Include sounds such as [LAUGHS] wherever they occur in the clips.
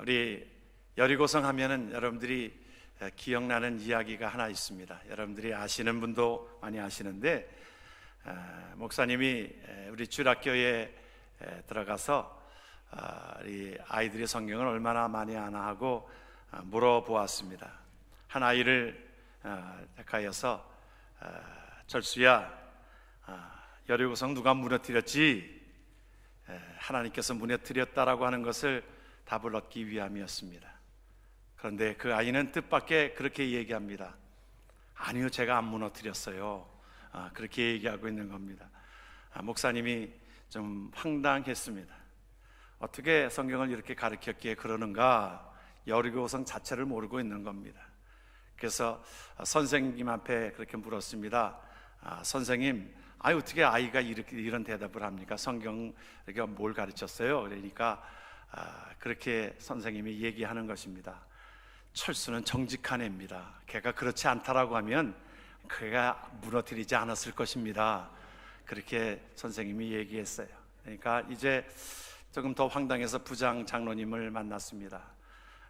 우리 여리고성 하면은 여러분들이 기억나는 이야기가 하나 있습니다. 여러분들이 아시는 분도 많이 아시는데 아, 목사님이 우리 주일학교에 들어가서 아, 우리 아이들이 성경을 얼마나 많이 아나 하고 아, 물어보았습니다. 한 아이를 택하여서 절수야 여리고성 누가 무너뜨렸지? 하나님께서 무너뜨렸다라고 하는 것을 답을 얻기 위함이었습니다. 그런데 그 아이는 뜻밖의 그렇게 얘기합니다. 아니요, 제가 안 무너뜨렸어요. 아, 그렇게 얘기하고 있는 겁니다. 아, 목사님이 좀 황당했습니다. 어떻게 성경을 이렇게 가르쳤기에 그러는가? 여리고성 자체를 모르고 있는 겁니다. 그래서 선생님 앞에 그렇게 물었습니다. 아, 선생님, 아 어떻게 아이가 이렇게 이런 대답을 합니까? 성경 이게 뭘 가르쳤어요? 그러니까 아, 그렇게 선생님이 얘기하는 것입니다. 철수는 정직한 애입니다. 걔가 그렇지 않다라고 하면 그가 무너뜨리지 않았을 것입니다. 그렇게 선생님이 얘기했어요. 그러니까 이제 조금 더 황당해서 부장 장로님을 만났습니다.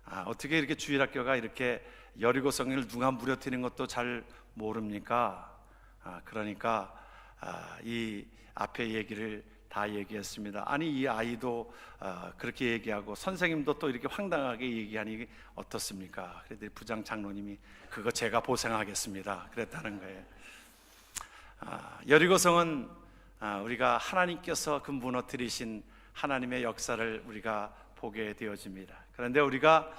아, 어떻게 이렇게 주일학교가 이렇게 여리고성을 누가 무너뜨리는 것도 잘 모릅니까? 아, 그러니까 아, 이 앞에 얘기를 다 얘기했습니다. 아니 이 아이도 어, 그렇게 얘기하고 선생님도 또 이렇게 황당하게 얘기하니 어떻습니까? 그랬더니 부장 장로님이 그거 제가 보상하겠습니다. 그랬다는 거예요. 아, 여리고성은 아, 우리가 하나님께서 그 무너뜨리신 하나님의 역사를 우리가 보게 되어집니다. 그런데 우리가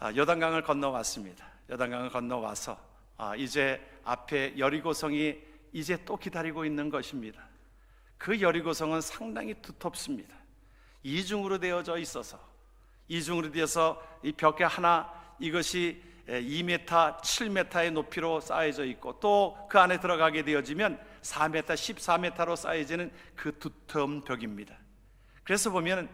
아, 여단강을 건너왔습니다. 여단강을 건너와서 아, 이제 앞에 여리고성이 이제 또 기다리고 있는 것입니다. 그 여리고성은 상당히 두텁습니다. 이중으로 되어져 있어서 이중으로 되어서 이 벽에 하나 이것이 2m, 7m의 높이로 쌓여져 있고 또 그 안에 들어가게 되어지면 4m, 14m로 쌓여지는 그 두터운 벽입니다. 그래서 보면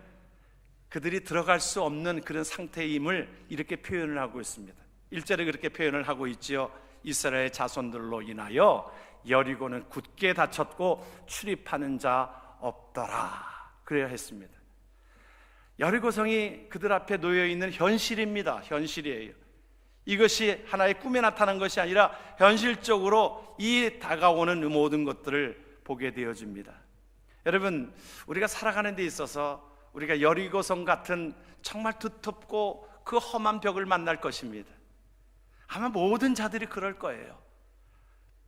그들이 들어갈 수 없는 그런 상태임을 이렇게 표현을 하고 있습니다. 일절에 그렇게 표현을 하고 있지요. 이스라엘 자손들로 인하여 여리고는 굳게 닫혔고 출입하는 자 없더라. 그래야 했습니다. 여리고성이 그들 앞에 놓여 있는 현실입니다. 현실이에요. 이것이 하나의 꿈에 나타난 것이 아니라 현실적으로 이 다가오는 모든 것들을 보게 되어집니다. 여러분, 우리가 살아가는 데 있어서 우리가 여리고성 같은 정말 두텁고 그 험한 벽을 만날 것입니다. 아마 모든 자들이 그럴 거예요.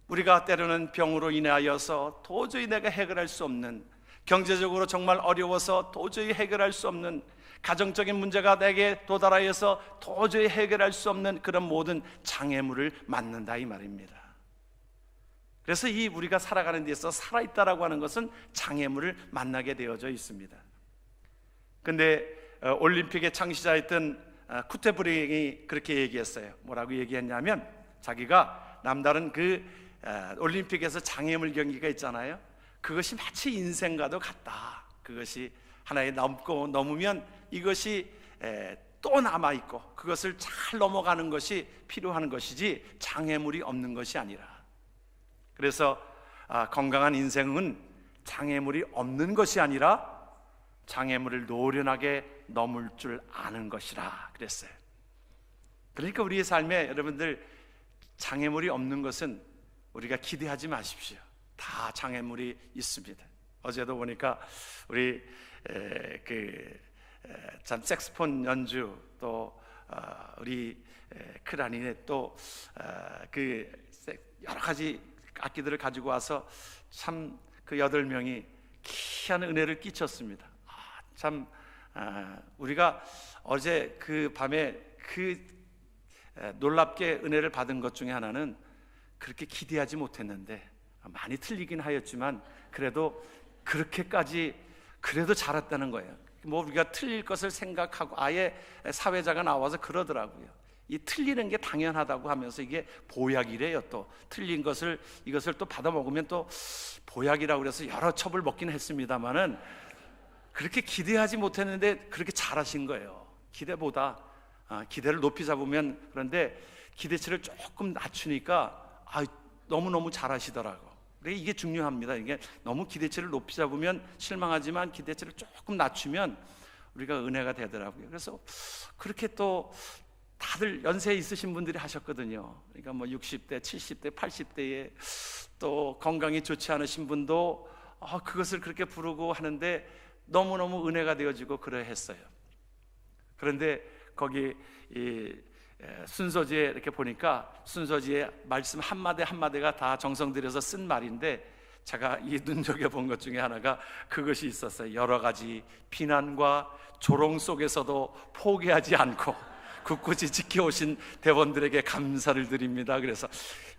우리가 때로는 병으로 인하여서 도저히 내가 해결할 수 없는 경제적으로 정말 어려워서 도저히 해결할 수 없는 가정적인 문제가 내게 도달하여서 도저히 해결할 수 없는 그런 모든 장애물을 맞는다 이 말입니다. 그래서 이 우리가 살아가는 데서 살아있다라고 하는 것은 장애물을 만나게 되어져 있습니다. 근데 어, 올림픽의 창시자였던 어, 쿠테브링이 그렇게 얘기했어요. 뭐라고 얘기했냐면 자기가 남다른 그 어, 올림픽에서 장애물 경기가 있잖아요. 그것이 마치 인생과도 같다. 그것이 하나에 넘고 넘으면 이것이 또 남아 있고 그것을 잘 넘어가는 것이 필요한 것이지 장애물이 없는 것이 아니라. 그래서 아, 건강한 인생은 장애물이 없는 것이 아니라 장애물을 노련하게 넘을 줄 아는 것이라 그랬어요. 그러니까 우리의 삶에 여러분들 장애물이 없는 것은 우리가 기대하지 마십시오. 다 장애물이 있습니다. 어제도 보니까 우리 그참 색스폰 연주 또 어, 우리 크라니네 또그 어, 여러 가지 악기들을 가지고 와서 참 그 여덟 명이 귀한 은혜를 끼쳤습니다. 아, 참 아, 우리가 어제 그 밤에 그 놀랍게 은혜를 받은 것 중에 하나는 그렇게 기대하지 못했는데 많이 틀리긴 하였지만 그래도 그렇게까지 그래도 잘했다는 거예요. 뭐 우리가 틀릴 것을 생각하고 아예 사회자가 나와서 그러더라고요. 이 틀리는 게 당연하다고 하면서 이게 보약이래요. 또 틀린 것을 이것을 또 받아 먹으면 또 보약이라고 그래서 여러 첩을 먹긴 했습니다만은 그렇게 기대하지 못했는데 그렇게 잘하신 거예요. 기대보다 아, 기대를 높이 잡으면 그런데 기대치를 조금 낮추니까 아, 너무너무 잘하시더라고. 이게 중요합니다. 이게 너무 기대치를 높이 잡으면 실망하지만 기대치를 조금 낮추면 우리가 은혜가 되더라고요. 그래서 그렇게 또 다들 연세 있으신 분들이 하셨거든요. 그러니까 뭐 60대, 70대, 80대에 또 건강이 좋지 않으신 분도 아, 그것을 그렇게 부르고 하는데 너무너무 은혜가 되어지고 그래 했어요. 그런데 거기 이 에, 순서지에 이렇게 보니까 순서지에 말씀 한마디 한마디가 다 정성 들여서 쓴 말인데 제가 이 [LAUGHS] 눈여겨 본 것 중에 하나가 그것이 있었어요. 여러 가지 비난과 조롱 속에서도 포기하지 않고 굳굳이 지켜오신 대원들에게 감사를 드립니다. 그래서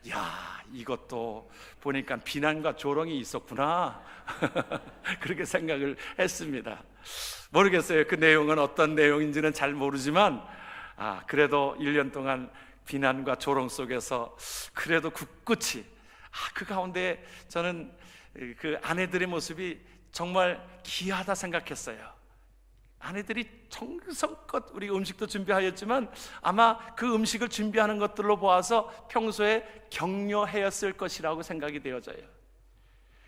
야 이것도 보니까 비난과 조롱이 있었구나 [LAUGHS] 그렇게 생각을 했습니다. 모르겠어요. 그 내용은 어떤 내용인지는 잘 모르지만 아 그래도 1년 동안 비난과 조롱 속에서 그래도 굳굳이 아, 그 가운데 저는 그 아내들의 모습이 정말 귀하다 생각했어요. 아내들이 정성껏 우리 음식도 준비하였지만 아마 그 음식을 준비하는 것들로 보아서 평소에 격려하였을 것이라고 생각이 되어져요.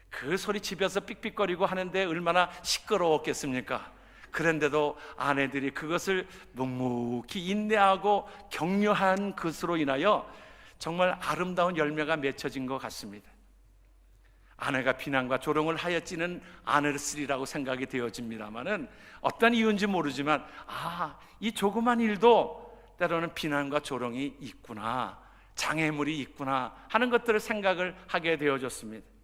그 소리 집에서 삑삑거리고 하는데 얼마나 시끄러웠겠습니까? 그런데도 아내들이 그것을 묵묵히 인내하고 격려한 것으로 인하여 정말 아름다운 열매가 맺혀진 것 같습니다. 아내가 비난과 조롱을 하였지는 않았으리라고 생각이 되어집니다만은 어떤 이유인지 모르지만 아, 이 조그만 일도 때로는 비난과 조롱이 있구나. 장애물이 있구나 하는 것들을 생각을 하게 되어졌습니다.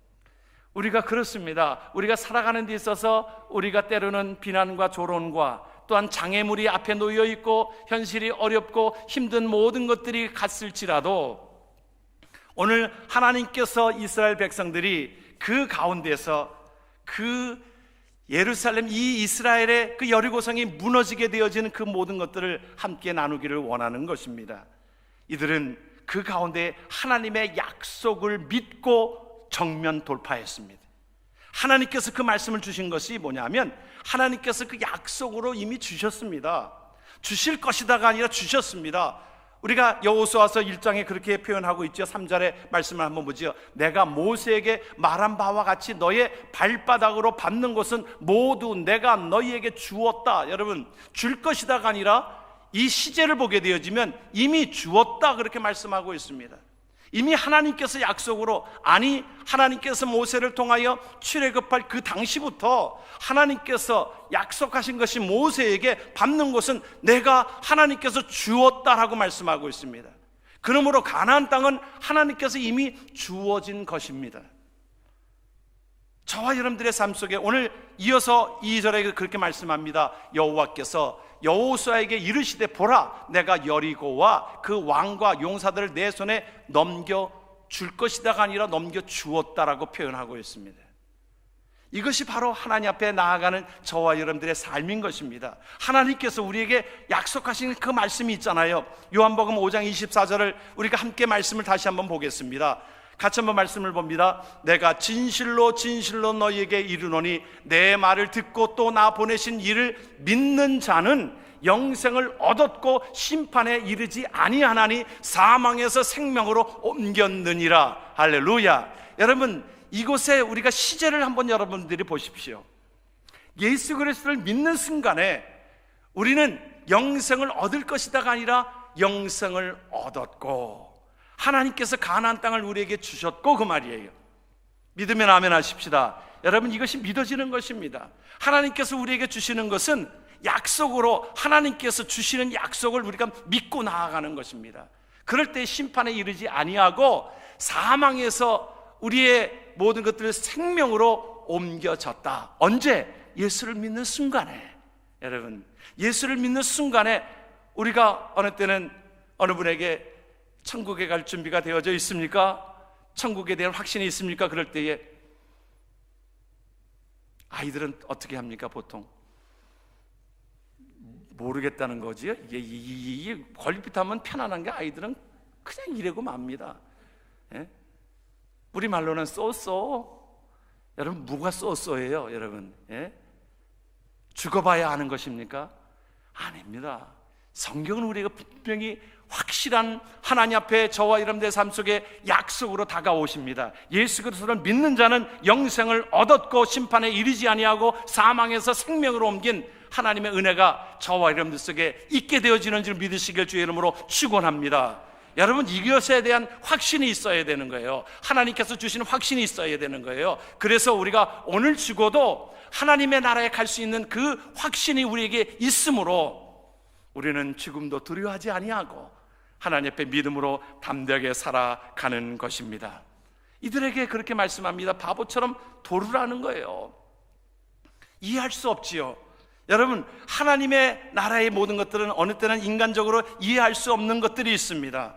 우리가 그렇습니다. 우리가 살아가는 데 있어서 우리가 때로는 비난과 조롱과 또한 장애물이 앞에 놓여 있고 현실이 어렵고 힘든 모든 것들이 갔을지라도 오늘 하나님께서 이스라엘 백성들이 그 가운데서 그 예루살렘 이 이스라엘의 그 여리고성이 무너지게 되어지는 그 모든 것들을 함께 나누기를 원하는 것입니다. 이들은 그 가운데 하나님의 약속을 믿고 정면 돌파했습니다. 하나님께서 그 말씀을 주신 것이 뭐냐면 하나님께서 그 약속으로 이미 주셨습니다. 주실 것이다가 아니라 주셨습니다. 우리가 여호수아서 1장에 그렇게 표현하고 있죠. 3절의 말씀을 한번 보지요. 내가 모세에게 말한 바와 같이 너의 발바닥으로 밟는 것은 모두 내가 너희에게 주었다. 여러분, 줄 것이다가 아니라 이 시제를 보게 되어지면 이미 주었다 그렇게 말씀하고 있습니다. 이미 하나님께서 약속으로 아니 하나님께서 모세를 통하여 출애굽할 그 당시부터 하나님께서 약속하신 것이 모세에게 밟는 것은 내가 하나님께서 주었다라고 말씀하고 있습니다. 그러므로 가나안 땅은 하나님께서 이미 주어진 것입니다. 저와 여러분들의 삶 속에 오늘 이어서 2절에 그렇게 말씀합니다. 여호와께서 여호수아에게 이르시되 보라 내가 여리고와 그 왕과 용사들을 내 손에 넘겨 줄 것이다가 아니라 넘겨 주었다라고 표현하고 있습니다. 이것이 바로 하나님 앞에 나아가는 저와 여러분들의 삶인 것입니다. 하나님께서 우리에게 약속하신 그 말씀이 있잖아요. 요한복음 5장 24절을 우리가 함께 말씀을 다시 한번 보겠습니다. 같이 한번 말씀을 봅니다. 내가 진실로 진실로 너희에게 이르노니 내 말을 듣고 또 나 보내신 이를 믿는 자는 영생을 얻었고 심판에 이르지 아니하나니 사망에서 생명으로 옮겼느니라. 할렐루야. 여러분 이곳에 우리가 시제를 한번 여러분들이 보십시오. 예수 그리스도를 믿는 순간에 우리는 영생을 얻을 것이다가 아니라 영생을 얻었고 하나님께서 가나안 땅을 우리에게 주셨고 그 말이에요. 믿으면 아멘 하십시다. 여러분 이것이 믿어지는 것입니다. 하나님께서 우리에게 주시는 것은 약속으로 하나님께서 주시는 약속을 우리가 믿고 나아가는 것입니다. 그럴 때 심판에 이르지 아니하고 사망에서 우리의 모든 것들을 생명으로 옮겨졌다. 언제? 예수를 믿는 순간에. 여러분, 예수를 믿는 순간에 우리가 어느 때는 어느 분에게 천국에 갈 준비가 되어져 있습니까? 천국에 대한 확신이 있습니까? 그럴 때에 아이들은 어떻게 합니까? 보통 모르겠다는 거지요. 이게 걸핏하면 편안한 게 아이들은 그냥 이래고 맙니다. 예? 우리 말로는 쏘쏘. 여러분 뭐가 쏘쏘예요, 여러분? 예? 죽어봐야 아는 것입니까? 아닙니다. 성경은 우리가 분명히 확실한 하나님 앞에 저와 여러분들의 삶 속에 약속으로 다가오십니다. 예수 그리스도를 믿는 자는 영생을 얻었고 심판에 이르지 아니하고 사망에서 생명으로 옮긴 하나님의 은혜가 저와 여러분들 속에 있게 되어지는 줄 믿으시길 주의 이름으로 축원합니다. 여러분 이것에 대한 확신이 있어야 되는 거예요. 하나님께서 주시는 확신이 있어야 되는 거예요. 그래서 우리가 오늘 죽어도 하나님의 나라에 갈 수 있는 그 확신이 우리에게 있으므로 우리는 죽음도 두려워하지 아니하고 하나님 앞에 믿음으로 담대하게 살아가는 것입니다. 이들에게 그렇게 말씀합니다. 바보처럼 도르라는 거예요. 이해할 수 없지요. 여러분, 하나님의 나라의 모든 것들은 어느 때는 인간적으로 이해할 수 없는 것들이 있습니다.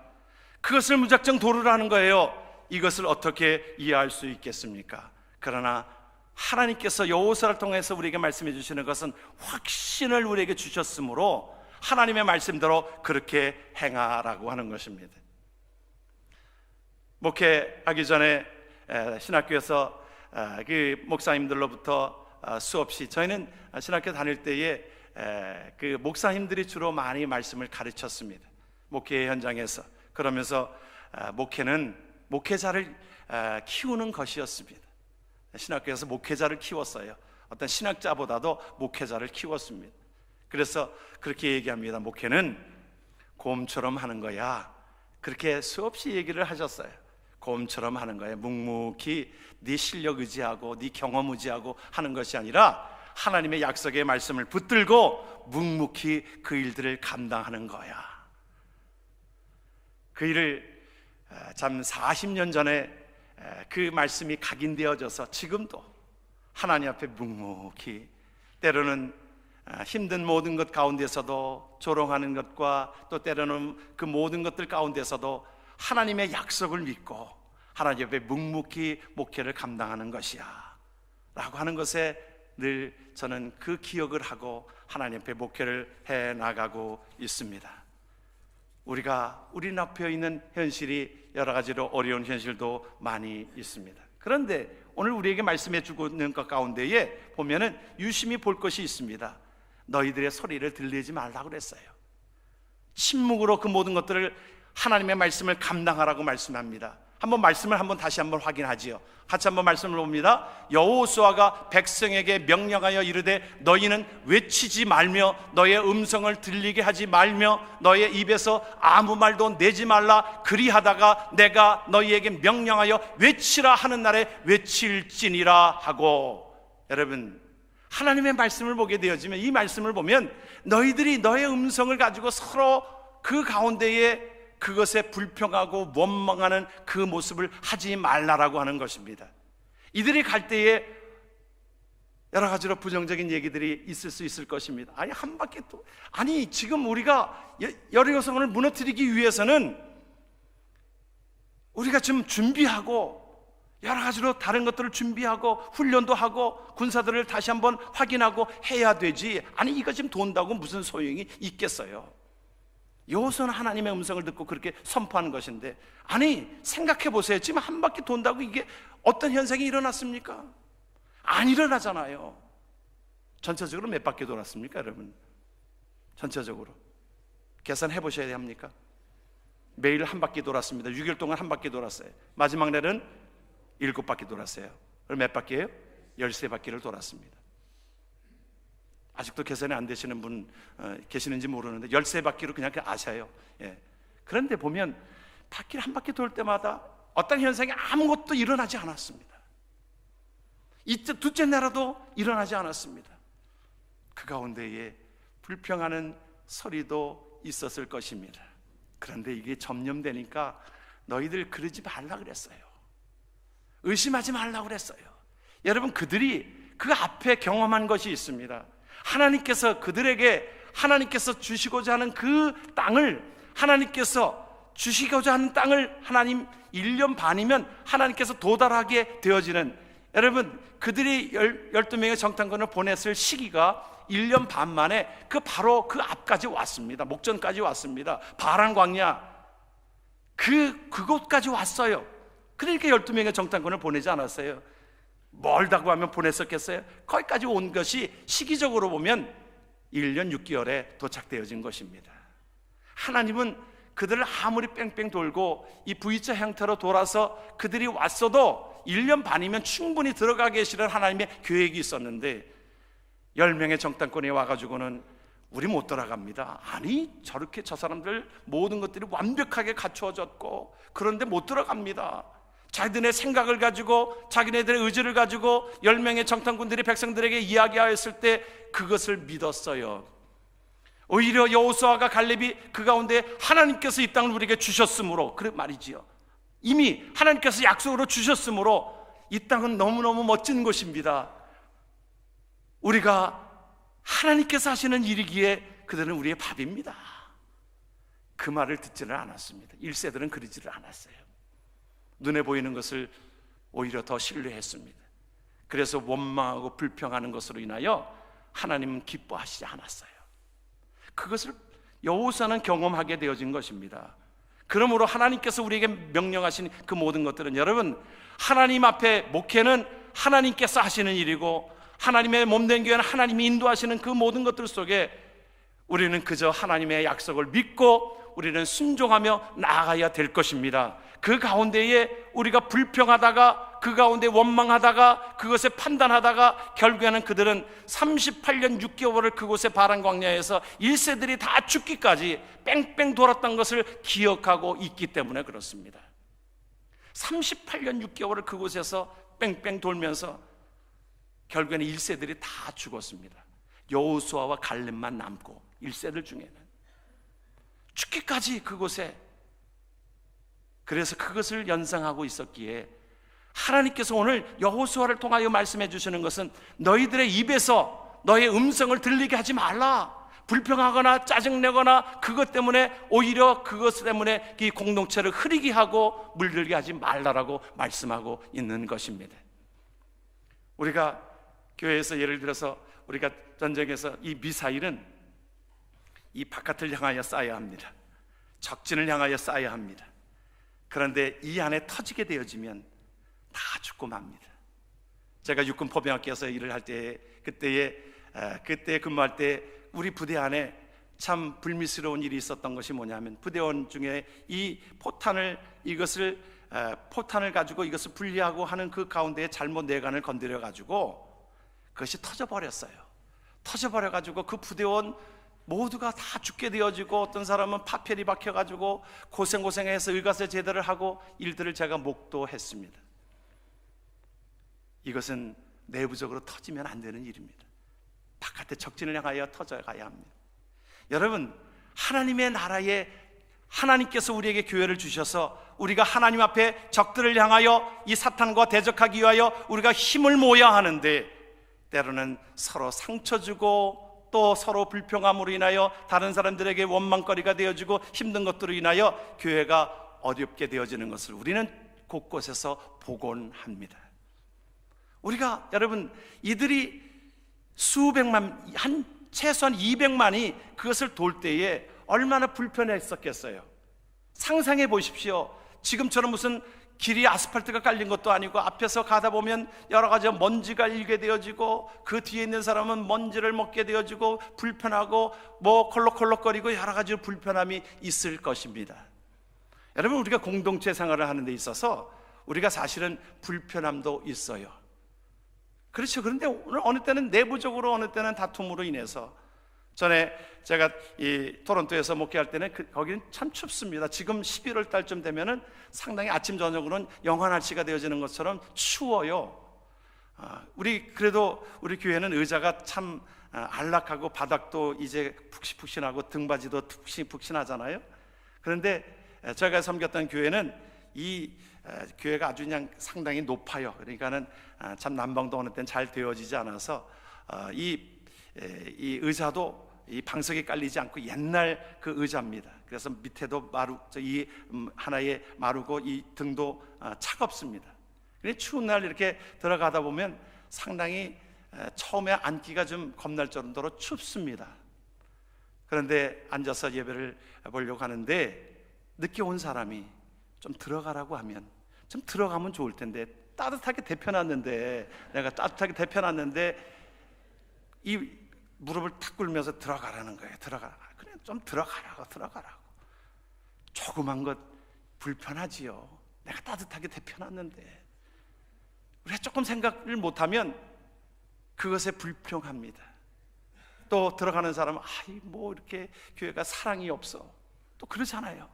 그것을 무작정 도르라는 거예요. 이것을 어떻게 이해할 수 있겠습니까? 그러나 하나님께서 여호사를 통해서 우리에게 말씀해 주시는 것은 확신을 우리에게 주셨으므로 하나님의 말씀대로 그렇게 행하라고 하는 것입니다. 목회하기 전에 에, 신학교에서 아, 그 목사님들로부터 아, 수없이 저희는 신학교 다닐 때에 에, 그 목사님들이 주로 많이 말씀을 가르쳤습니다. 목회 현장에서 그러면서 아, 목회는 목회자를 아, 키우는 것이었습니다. 신학교에서 목회자를 키웠어요. 어떤 신학자보다도 목회자를 키웠습니다. 그래서 그렇게 얘기합니다. 목회는 곰처럼 하는 거야. 그렇게 수없이 얘기를 하셨어요. 곰처럼 하는 거예요. 묵묵히 네 실력 의지하고 네 경험 의지하고 하는 것이 아니라 하나님의 약속의 말씀을 붙들고 묵묵히 그 일들을 감당하는 거야. 그 일을 아, 참 40년 전에 에, 그 말씀이 각인되어져서 지금도 하나님 앞에 묵묵히 때로는 아, 힘든 모든 것 가운데서도 조롱하는 것과 또 때로는 그 모든 것들 가운데서도 하나님의 약속을 믿고 하나님 앞에 묵묵히 목회를 감당하는 것이야 라고 하는 것에 늘 저는 그 기억을 하고 하나님 앞에 목회를 해 나가고 있습니다. 우리가 우리 앞에 있는 현실이 여러 가지로 어려운 현실도 많이 있습니다. 그런데 오늘 우리에게 말씀해 주고 있는 것 가운데에 보면은 유심히 볼 것이 있습니다. 너희들의 소리를 들리지 말라고 그랬어요. 침묵으로 그 모든 것들을 하나님의 말씀을 감당하라고 말씀합니다. 한번 말씀을 한번 다시 한번 확인하지요. 같이 한번 말씀을 봅니다. 여호수아가 백성에게 명령하여 이르되 너희는 외치지 말며 너의 음성을 들리게 하지 말며 너의 입에서 아무 말도 내지 말라 그리하다가 내가 너희에게 명령하여 외치라 하는 날에 외칠지니라 하고 여러분 하나님의 말씀을 보게 되어지면 이 말씀을 보면 너희들이 너의 음성을 가지고 서로 그 가운데에 그것에 불평하고 원망하는 그 모습을 하지 말라라고 하는 것입니다. 이들이 갈 때에 여러 가지로 부정적인 얘기들이 있을 수 있을 것입니다. 아니 한 바퀴 또 아니 지금 우리가 여리고성을 무너뜨리기 위해서는 우리가 지금 준비하고 여러 가지로 다른 것들을 준비하고 훈련도 하고 군사들을 다시 한번 확인하고 해야 되지. 아니 이거 지금 돈다고 무슨 소용이 있겠어요? 여호수는 하나님의 음성을 듣고 그렇게 선포하는 것인데 아니 생각해 보세요. 지금 한 바퀴 돈다고 이게 어떤 현상이 일어났습니까? 안 일어나잖아요. 전체적으로 몇 바퀴 돌았습니까, 여러분? 전체적으로 계산해 보셔야 합니까? 매일 한 바퀴 돌았습니다. 6일 동안 한 바퀴 돌았어요. 마지막 날은 일곱 바퀴 돌았어요. 그럼 몇 바퀴예요? 열세 바퀴를 돌았습니다. 아직도 계산이 안 되시는 분 어, 계시는지 모르는데 열세 바퀴로 그냥 아셔요. 예. 그런데 보면 바퀴를 한 바퀴 돌 때마다 어떤 현상이 아무것도 일어나지 않았습니다. 이때 둘째 날에도 일어나지 않았습니다. 그 가운데에 불평하는 소리도 있었을 것입니다. 그런데 이게 점념되니까 너희들 그러지 말라 그랬어요. 의심하지 말라 그랬어요. 여러분 그들이 그 앞에 경험한 것이 있습니다. 하나님께서 그들에게 하나님께서 주시고자 하는 그 땅을 하나님께서 주시고자 하는 땅을 하나님 1년 반이면 하나님께서 도달하게 되어지는 여러분 그들이 12명의 정탐꾼을 보냈을 시기가 1년 반 만에 그 바로 그 앞까지 왔습니다. 목전까지 왔습니다. 바란 광야 그 그곳까지 왔어요. 그러니까 12명의 정탐꾼을 보내지 않았어요. 멀다고 하면 보냈었겠어요? 거기까지 온 것이 시기적으로 보면 1년 6개월에 도착되어진 것입니다. 하나님은 그들을 아무리 뺑뺑 돌고 이 V자 형태로 돌아서 그들이 왔어도 1년 반이면 충분히 들어가 계시는 하나님의 계획이 있었는데 10명의 정탐꾼이 와가지고는 우리 못 돌아갑니다. 아니 저렇게 저 사람들 모든 것들이 완벽하게 갖추어졌고 그런데 못 들어갑니다. 자기들의 생각을 가지고 자기네들의 의지를 가지고 10명의 정탐꾼들이 백성들에게 이야기하였을 때 그것을 믿었어요. 오히려 여호수아가 갈렙이 그 가운데 하나님께서 이 땅을 우리에게 주셨으므로 그래 말이지요. 이미 하나님께서 약속으로 주셨으므로 이 땅은 너무너무 멋진 곳입니다. 우리가 하나님께서 하시는 일이기에 그들은 우리의 밥입니다. 그 말을 듣지는 않았습니다. 1세들은 그러지를 않았어요. 눈에 보이는 것을 오히려 더 신뢰했습니다. 그래서 원망하고 불평하는 것으로 인하여 하나님은 기뻐하시지 않았어요. 그것을 여호사는 경험하게 되어진 것입니다. 그러므로 하나님께서 우리에게 명령하신 그 모든 것들은 여러분 하나님 앞에 목회는 하나님께서 하시는 일이고 하나님의 몸된 교회는 하나님이 인도하시는 그 모든 것들 속에 우리는 그저 하나님의 약속을 믿고 우리는 순종하며 나아가야 될 것입니다. 그 가운데에 우리가 불평하다가 그 가운데 원망하다가 그것에 판단하다가 결국에는 그들은 38년 6개월을 그곳의 바란 광야에서 1세들이 다 죽기까지 뺑뺑 돌았던 것을 기억하고 있기 때문에 그렇습니다. 38년 6개월을 그곳에서 뺑뺑 돌면서 결국에는 1세들이 다 죽었습니다. 여호수아와 갈렙만 남고 1세들 중에는 죽기까지 그곳에 그래서 그것을 연상하고 있었기에 하나님께서 오늘 여호수아를 통하여 말씀해 주시는 것은 너희들의 입에서 너의 음성을 들리게 하지 말라. 불평하거나 짜증내거나 그것 때문에 오히려 그것 때문에 이 공동체를 흐리게 하고 물들게 하지 말라라고 말씀하고 있는 것입니다. 우리가 교회에서 예를 들어서 우리가 전쟁에서 이 미사일은 이 바깥을 향하여 쏴야 합니다. 적진을 향하여 쏴야 합니다. 그런데 이 안에 터지게 되어지면 다 죽고 맙니다. 제가 육군 포병학교에서 일을 할 때 그때에 그때 근무할 때 우리 부대 안에 참 불미스러운 일이 있었던 것이 뭐냐면 부대원 중에 이 포탄을 이것을 포탄을 가지고 이것을 분리하고 하는 그 가운데에 잘못 내관을 건드려 가지고 그것이 터져 버렸어요. 터져 버려 가지고 그 부대원 모두가 다 죽게 되어지고 어떤 사람은 파편이 박혀 가지고 고생고생해서 의가서 제대를 하고 일들을 제가 목도했습니다. 이것은 내부적으로 터지면 안 되는 일입니다. 바깥에 적진을 향하여 터져 가야 합니다. 여러분, 하나님의 나라에 하나님께서 우리에게 교회를 주셔서 우리가 하나님 앞에 적들을 향하여 이 사탄과 대적하기 위하여 우리가 힘을 모아야 하는데 때로는 서로 상처 주고 또 서로 불평함으로 인하여 다른 사람들에게 원망거리가 되어지고 힘든 것들로 인하여 교회가 어렵게 되어지는 것을 우리는 곳곳에서 보곤 합니다. 우리가 여러분 이들이 수백만 한 최소한 200만이 그것을 돌 때에 얼마나 불편했었겠어요. 상상해 보십시오. 지금처럼 무슨 길이 아스팔트가 깔린 것도 아니고 앞에서 가다 보면 여러 가지 먼지가 일게 되어지고 그 뒤에 있는 사람은 먼지를 먹게 되어지고 불편하고 뭐 콜록콜록거리고 여러 가지 불편함이 있을 것입니다. 여러분 우리가 공동체 생활을 하는 데 있어서 우리가 사실은 불편함도 있어요. 그렇죠. 그런데 어느 때는 내부적으로 어느 때는 다툼으로 인해서 전에 제가 이 토론토에서 목회할 때는 그, 거기는 참 춥습니다. 지금 11월 달쯤 되면은 상당히 아침 저녁으로는 영하 날씨가 되어지는 것처럼 추워요. 아, 우리 그래도 우리 교회는 의자가 참 아, 안락하고 바닥도 이제 푹신푹신하고 등받이도 푹신푹신하잖아요. 그런데 제가 섬겼던 교회는 이 교회가 아주 그냥 상당히 높아요. 그러니까는 아, 참 난방도 어느 때는 잘 되어지지 않아서 어, 이, 이 의자도 이 방석에 깔리지 않고 옛날 그 의자입니다. 그래서 밑에도 마루 이 음, 하나에 마르고 이 등도 아, 차갑습니다. 근데 추운 날 이렇게 들어가다 보면 상당히 처음에 앉기가 좀 겁날 정도로 춥습니다. 그런데 앉아서 예배를 보려고 하는데 늦게 온 사람이 좀 들어가라고 하면 좀 들어가면 좋을 텐데 따뜻하게 데펴놨는데 내가 따뜻하게 데펴놨는데 이 무릎을 탁 꿇면서 들어가라는 거예요. 들어가라. 그냥 좀 들어가라고 들어가라고. 조그만 것 불편하지요. 내가 따뜻하게 데펴놨는데 우리가 조금 생각을 못하면 그것에 불평합니다. 또 들어가는 사람은 아이 뭐 이렇게 교회가 사랑이 없어 또 그러잖아요.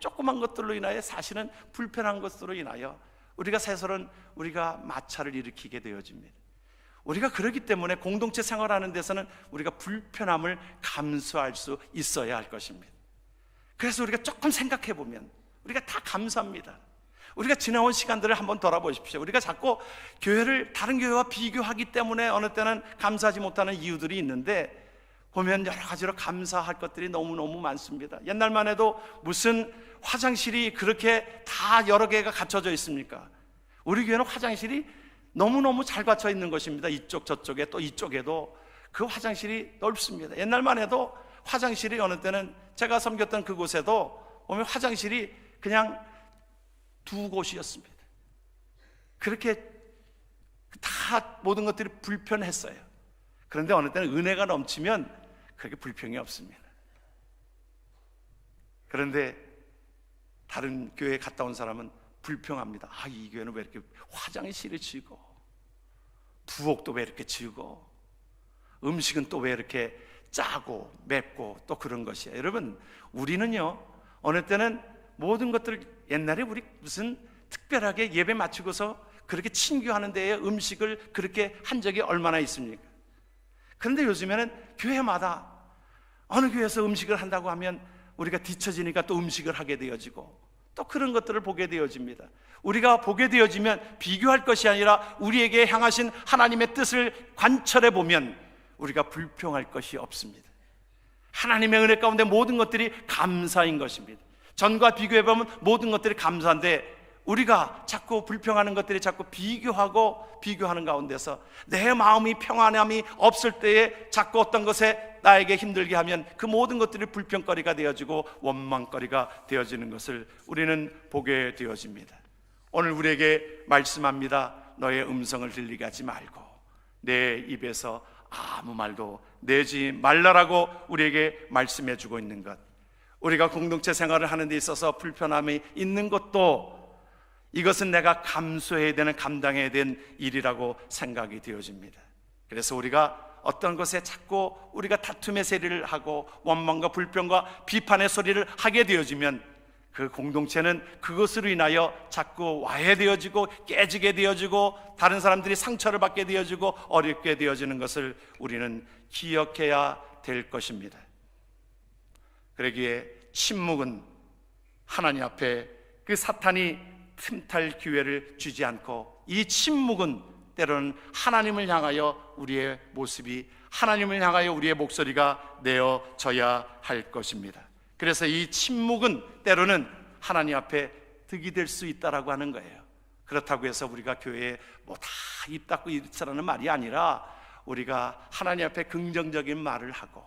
조그만 것들로 인하여 사실은 불편한 것으로 인하여 우리가 새서는 우리가 마찰을 일으키게 되어집니다. 우리가 그러기 때문에 공동체 생활하는 데서는 우리가 불편함을 감수할 수 있어야 할 것입니다. 그래서 우리가 조금 생각해 보면 우리가 다 감사합니다. 우리가 지나온 시간들을 한번 돌아보십시오. 우리가 자꾸 교회를 다른 교회와 비교하기 때문에 어느 때는 감사하지 못하는 이유들이 있는데 보면 여러 가지로 감사할 것들이 너무너무 많습니다. 옛날만 해도 무슨 화장실이 그렇게 다 여러 개가 갖춰져 있습니까? 우리 교회는 화장실이 너무너무 잘 갖춰 있는 것입니다. 이쪽 저쪽에 또 이쪽에도 그 화장실이 넓습니다. 옛날만 해도 화장실이 어느 때는 제가 섬겼던 그곳에도 보면 화장실이 그냥 두 곳이었습니다. 그렇게 다 모든 것들이 불편했어요. 그런데 어느 때는 은혜가 넘치면 그렇게 불평이 없습니다. 그런데 다른 교회에 갔다 온 사람은 불평합니다. 아, 이 교회는 왜 이렇게 화장실을 지고, 부엌도 왜 이렇게 지고, 음식은 또 왜 이렇게 짜고 맵고 또 그런 것이에요. 여러분, 우리는요, 어느 때는 모든 것들 옛날에 우리 무슨 특별하게 예배 마치고서 그렇게 친교하는 데에 음식을 그렇게 한 적이 얼마나 있습니까? 그런데 요즘에는 교회마다 어느 교회에서 음식을 한다고 하면 우리가 뒤처지니까 또 음식을 하게 되어지고 또 그런 것들을 보게 되어집니다. 우리가 보게 되어지면 비교할 것이 아니라 우리에게 향하신 하나님의 뜻을 관철해 보면 우리가 불평할 것이 없습니다. 하나님의 은혜 가운데 모든 것들이 감사인 것입니다. 전과 비교해 보면 모든 것들이 감사한데 우리가 자꾸 불평하는 것들이 자꾸 비교하고 비교하는 가운데서 내 마음이 평안함이 없을 때에 자꾸 어떤 것에 나에게 힘들게 하면 그 모든 것들이 불평거리가 되어지고 원망거리가 되어지는 것을 우리는 보게 되어집니다. 오늘 우리에게 말씀합니다. 너의 음성을 들리게 하지 말고 내 입에서 아무 말도 내지 말라라고 우리에게 말씀해 주고 있는 것. 우리가 공동체 생활을 하는 데 있어서 불편함이 있는 것도 이것은 내가 감수해야 되는 감당해야 되는 일이라고 생각이 되어집니다. 그래서 우리가 어떤 것에 자꾸 우리가 다툼의 세리를 하고 원망과 불평과 비판의 소리를 하게 되어지면 그 공동체는 그것으로 인하여 자꾸 와해되어지고 깨지게 되어지고 다른 사람들이 상처를 받게 되어지고 어렵게 되어지는 것을 우리는 기억해야 될 것입니다. 그러기에 침묵은 하나님 앞에 그 사탄이 틈탈 기회를 주지 않고 이 침묵은 때로는 하나님을 향하여 우리의 모습이 하나님을 향하여 우리의 목소리가 내어져야 할 것입니다. 그래서 이 침묵은 때로는 하나님 앞에 득이 될 수 있다라고 하는 거예요. 그렇다고 해서 우리가 교회에 뭐 다 입 닫고 있으라는 말이 아니라 우리가 하나님 앞에 긍정적인 말을 하고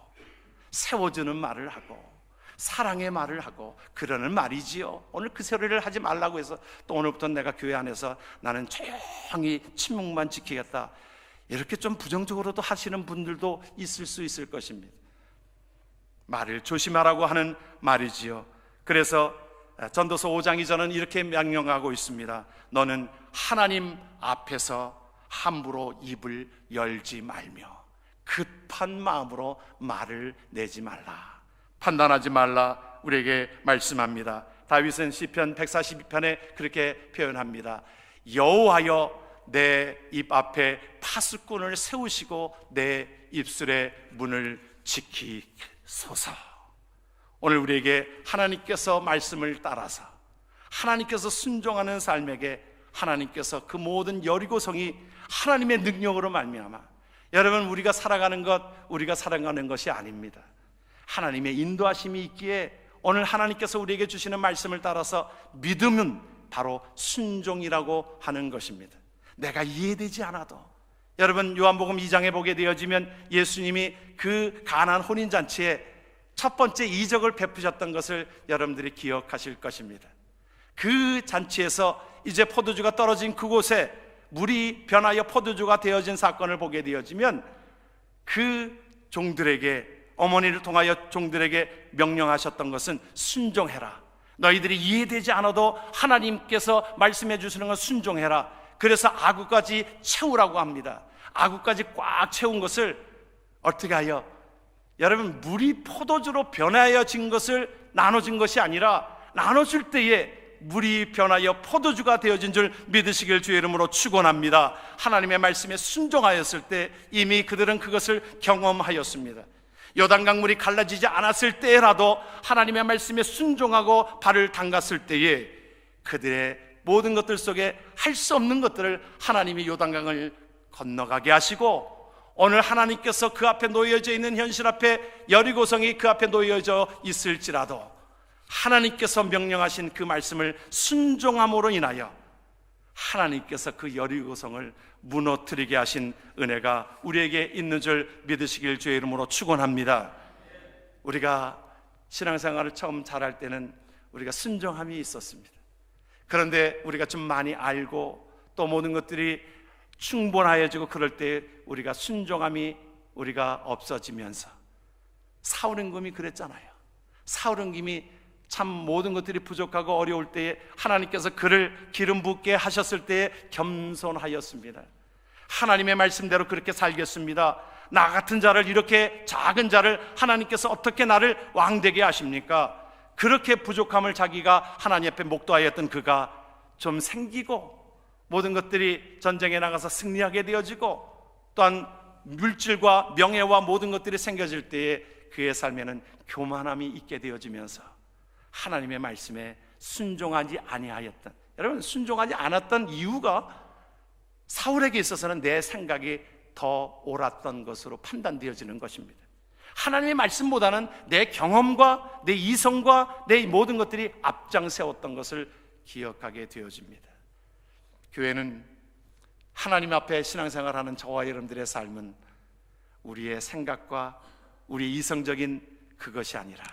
세워주는 말을 하고 사랑의 말을 하고 그러는 말이지요. 오늘 그 소리를 하지 말라고 해서 또 오늘부터 내가 교회 안에서 나는 조용히 침묵만 지키겠다. 이렇게 좀 부정적으로도 하시는 분들도 있을 수 있을 것입니다. 말을 조심하라고 하는 말이지요. 그래서 전도서 5장 2절은 이렇게 명령하고 있습니다. 너는 하나님 앞에서 함부로 입을 열지 말며 급한 마음으로 말을 내지 말라. 판단하지 말라 우리에게 말씀합니다. 다윗은 시편 142편에 그렇게 표현합니다. 여호와여 내 입 앞에 파수꾼을 세우시고 내 입술의 문을 지키소서. 오늘 우리에게 하나님께서 말씀을 따라서 하나님께서 순종하는 삶에게 하나님께서 그 모든 여리고성이 하나님의 능력으로 말미암아 여러분 우리가 살아가는 것 우리가 살아가는 것이 아닙니다. 하나님의 인도하심이 있기에 오늘 하나님께서 우리에게 주시는 말씀을 따라서 믿음은 바로 순종이라고 하는 것입니다. 내가 이해되지 않아도 여러분 요한복음 2장에 보게 되어지면 예수님이 그 가난 혼인 잔치에 첫 번째 이적을 베푸셨던 것을 여러분들이 기억하실 것입니다. 그 잔치에서 이제 포도주가 떨어진 그곳에 물이 변하여 포도주가 되어진 사건을 보게 되어지면 그 종들에게 어머니를 통하여 종들에게 명령하셨던 것은 순종해라. 너희들이 이해되지 않아도 하나님께서 말씀해 주시는 건 순종해라. 그래서 아구까지 채우라고 합니다. 아구까지 꽉 채운 것을 어떻게 하여 여러분 물이 포도주로 변하여진 것을 나눠진 것이 아니라 나눠줄 때에 물이 변하여 포도주가 되어진 줄 믿으시길 주의 이름으로 축원합니다. 하나님의 말씀에 순종하였을 때 이미 그들은 그것을 경험하였습니다. 요단강 물이 갈라지지 않았을 때라도 하나님의 말씀에 순종하고 발을 담갔을 때에 그들의 모든 것들 속에 할 수 없는 것들을 하나님이 요단강을 건너가게 하시고 오늘 하나님께서 그 앞에 놓여져 있는 현실 앞에 여리고성이 그 앞에 놓여져 있을지라도 하나님께서 명령하신 그 말씀을 순종함으로 인하여 하나님께서 그 여리고성을 무너뜨리게 하신 은혜가 우리에게 있는 줄 믿으시길 주의 이름으로 축원합니다. 우리가 신앙생활을 처음 잘할 때는 우리가 순종함이 있었습니다. 그런데 우리가 좀 많이 알고 또 모든 것들이 충분하여지고 그럴 때 우리가 순종함이 우리가 없어지면서 사울 임금이 그랬잖아요. 사울 임금이 참 모든 것들이 부족하고 어려울 때에 하나님께서 그를 기름 붓게 하셨을 때에 겸손하였습니다. 하나님의 말씀대로 그렇게 살겠습니다. 나 같은 자를 이렇게 작은 자를 하나님께서 어떻게 나를 왕되게 하십니까? 그렇게 부족함을 자기가 하나님 앞에 목도하였던 그가 좀 생기고 모든 것들이 전쟁에 나가서 승리하게 되어지고 또한 물질과 명예와 모든 것들이 생겨질 때에 그의 삶에는 교만함이 있게 되어지면서 하나님의 말씀에 순종하지 아니하였던 여러분 순종하지 않았던 이유가 사울에게 있어서는 내 생각이 더 옳았던 것으로 판단되어지는 것입니다. 하나님의 말씀보다는 내 경험과 내 이성과 내 모든 것들이 앞장 세웠던 것을 기억하게 되어집니다. 교회는 하나님 앞에 신앙생활하는 저와 여러분들의 삶은 우리의 생각과 우리 이성적인 그것이 아니라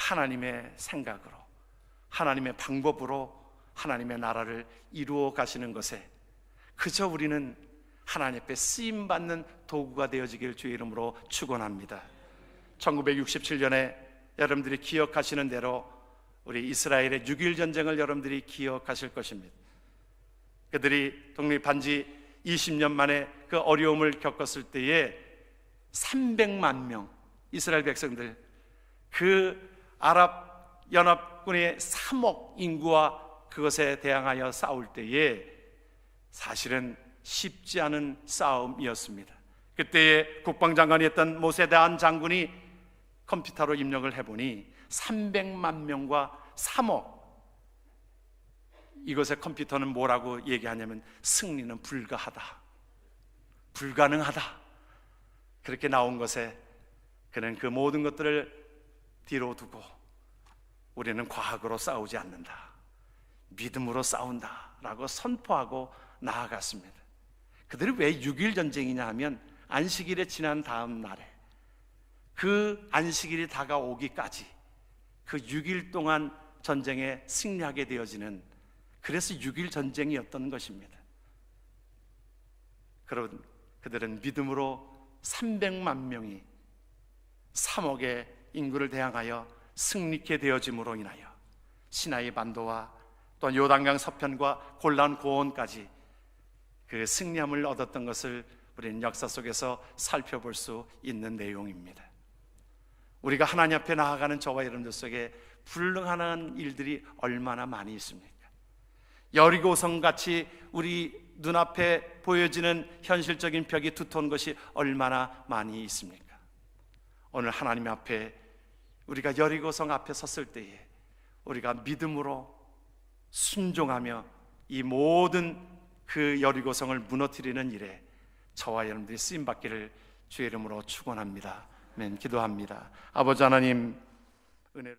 하나님의 생각으로 하나님의 방법으로 하나님의 나라를 이루어 가시는 것에 그저 우리는 하나님 앞에 쓰임 받는 도구가 되어지길 주의 이름으로 축원합니다. 1967년에 여러분들이 기억하시는 대로 우리 이스라엘의 6.1 전쟁을 여러분들이 기억하실 것입니다. 그들이 독립한 지 20년 만에 그 어려움을 겪었을 때에 300만 명 이스라엘 백성들 그 아랍 연합군의 3억 인구와 그것에 대항하여 싸울 때에 사실은 쉽지 않은 싸움이었습니다. 그때의 국방장관이었던 모세대한 장군이 컴퓨터로 입력을 해보니 300만 명과 3억 이것의 컴퓨터는 뭐라고 얘기하냐면 승리는 불가하다. 불가능하다. 그렇게 나온 것에 그는 그 모든 것들을 뒤로 두고 우리는 과학으로 싸우지 않는다. 믿음으로 싸운다. 라고 선포하고 나아갔습니다. 그들이 왜6.1 전쟁이냐 하면 안식일에 지난 다음 날에 그 안식일이 다가오기까지 그 6일 동안 전쟁에 승리하게 되어지는 그래서 6일 전쟁이었던 것입니다. 그런 그들은 믿음으로 300만 명이 3억의 인구를 대항하여 승리케 되어짐으로 인하여 시나이 반도와 또 요단강 서편과 골란 고원까지 그 승리함을 얻었던 것을 우리는 역사 속에서 살펴볼 수 있는 내용입니다. 우리가 하나님 앞에 나아가는 저와 여러분들 속에 불능하는 일들이 얼마나 많이 있습니까? 여리고성 같이 우리 눈앞에 보여지는 현실적인 벽이 두터운 것이 얼마나 많이 있습니까? 오늘 하나님 앞에 우리가 여리고성 앞에 섰을 때에 우리가 믿음으로 순종하며 이 모든 그 여리고성을 무너뜨리는 일에 저와 여러분들이 쓰임 받기를 주의 이름으로 축원합니다. 아멘. 기도합니다. 아버지 하나님 은혜